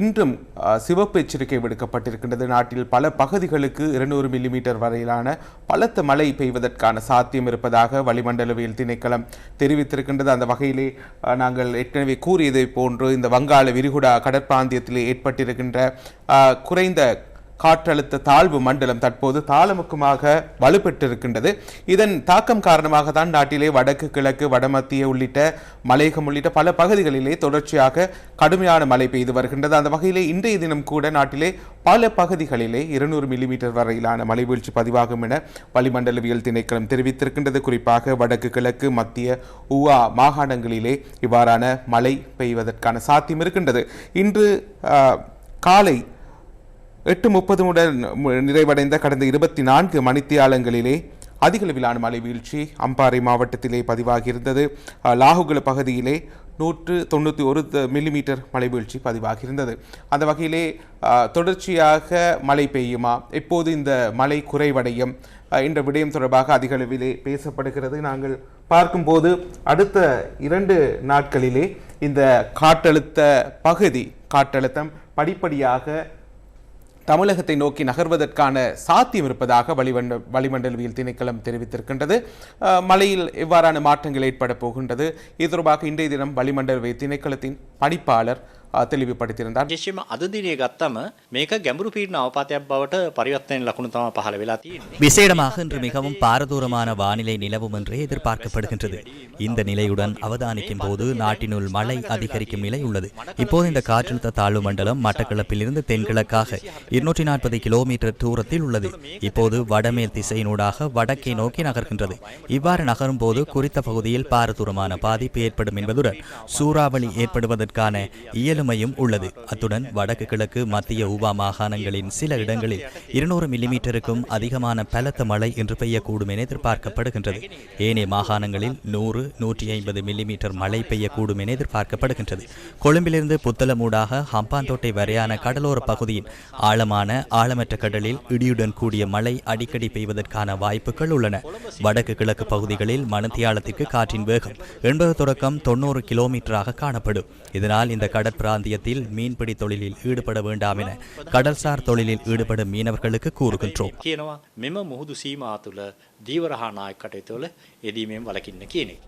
இன்றும் சிவப்பு எச்சரிக்கை விடுக்கப்பட்டிருக்கின்றது. நாட்டில் பல பகுதிகளுக்கு இருநூறு மில்லிமீட்டர் வரையிலான பலத்த மழை பெய்வதற்கான சாத்தியம் இருப்பதாக வளிமண்டலவியல் திணைக்களம் தெரிவித்திருக்கின்றது. அந்த வகையிலே நாங்கள் ஏற்கனவே கூறியதை போன்று இந்த வங்காள விரிகுடா கடற்பிராந்தியத்தில் ஏற்பட்டிருக்கின்ற குறைந்த காற்றழுத்த தாழ்வு மண்டலம் தற்போது தாளமுக்கமாக வலுப்பெற்றிருக்கின்றது. இதன் தாக்கம் காரணமாக தான் நாட்டிலே வடக்கு கிழக்கு வடமத்திய உள்ளிட்ட மலையகம் உள்ளிட்ட பல பகுதிகளிலே தொடர்ச்சியாக கடுமையான மழை பெய்து வருகின்றது. அந்த வகையிலே இன்றைய தினம் கூட நாட்டிலே பல பகுதிகளிலே இருநூறு மில்லிமீட்டர் வரையிலான மழை வீழ்ச்சி பதிவாகும் என வளிமண்டலவியல் திணைக்களம் தெரிவித்திருக்கின்றது. குறிப்பாக வடக்கு கிழக்கு மத்திய உவா மாகாணங்களிலே இவ்வாறான மழை பெய்வதற்கான சாத்தியம் இருக்கின்றது. இன்று காலை எட்டு முப்பது முதல் நிறைவடைந்த கடந்த இருபத்தி நான்கு மணித்தியாலங்களிலே அதிகளவிலான மழை வீழ்ச்சி அம்பாறை மாவட்டத்திலே பதிவாகியிருந்தது. லாகுகுல பகுதியிலே நூற்று தொண்ணூற்றி ஒரு மில்லிமீட்டர் மழை வீழ்ச்சி பதிவாகியிருந்தது. அந்த வகையிலே தொடர்ச்சியாக மழை பெய்யுமா? எப்போது இந்த மழை குறைவடையும்? என்ற விடயம் தொடர்பாக அதிகளவிலே பேசப்படுகிறது. நாங்கள் பார்க்கும்போது அடுத்த இரண்டு நாட்களிலே இந்த காற்றழுத்த பகுதி காற்றழுத்தம் படிப்படியாக தமிழகத்தை நோக்கி நகர்வதற்கான சாத்தியம் இருப்பதாக வளிமண்ட வளிமண்டலவியல் திணைக்களம் தெரிவித்திருக்கின்றது. மழையில் எவ்வாறான மாற்றங்கள் ஏற்பட போகின்றது. இது தொடர்பாக இன்றைய தினம் வளிமண்டலவியல் திணைக்களத்தின் பணிப்பாளர் அஹ், தெளிவுபடுத்தியிருந்தார் විශේෂයෙන්ම අද දිනේ ගත්තම මේක ගැඹුරු පීඩන අවපාතයක් බවට පරිවර්තනය ලකුණු තමයි පහළ වෙලා තියෙන්නේ. விசேடமாக இன்று மிகவும் பாரதூரமான வானிலை நிலவும் என்றே எதிர்பார்க்கப்படுகின்றது இந்த நிலையுடன் அவதானிக்கும் போது நாட்டினுள் மழை அதிகரிக்கும் நிலை உள்ளது இப்போது இந்த காற்றழுத்த தாழ்வு மண்டலம் மட்டக்களப்பிலிருந்து தென்கிழக்காக இருநூற்றி நாற்பது கிலோமீட்டர் தூரத்தில் உள்ளது இப்போது வடமேல் திசையினூடாக வடக்கே நோக்கி நகர்கின்றது இவ்வாறு நகரும் போது குறித்த பகுதியில் பாரதூரமான பாதிப்பு ஏற்படும் என்பதுடன் சூறாவளி ஏற்படுவதற்கான இயலுமையும் உள்ளது. அத்துடன் வடக்கு கிழக்கு மத்திய ஊபா மாகாணங்களின் சில இடங்களில் இருநூறு மில்லிமீட்டருக்கும் அதிகமான பலத்த மழை இன்று பெய்யக்கூடும் என எதிர்பார்க்கப்படுகின்றது. ஏனைய மாகாணங்களில் நூறு நூற்றி ஐம்பது மில்லிமீட்டர் மழை பெய்யக்கூடும் என எதிர்பார்க்கப்படுகின்றது. கொழும்பிலிருந்து புத்தளமூடாக ஹம்பாந்தோட்டை வரையான கடலோர பகுதியின் ஆழமான ஆழமற்ற கடலில் இடியுடன் கூடிய மழை அடிக்கடி பெய்வதற்கான வாய்ப்புகள் உள்ளன. வடக்கு கிழக்கு பகுதிகளில் மணத்தியாலத்திற்கு காற்றின் வேகம் எண்பது தொடக்கம் தொண்ணூறு கிலோமீட்டராக காணப்படும். இதனால் இந்த கடற்பிராந்தியத்தில் மீன்பிடி தொழிலில் ஈடுபட வேண்டாம் என கடல்சார் தொழிலில் ஈடுபடும் மீனவர்களுக்கு கூறுகின்றோம் කියනවා මෙම මුහුදු සීමා තුළ දීවරහා නායක කටයුතුවල යෙදීමෙන් වලකින්න කියන එක.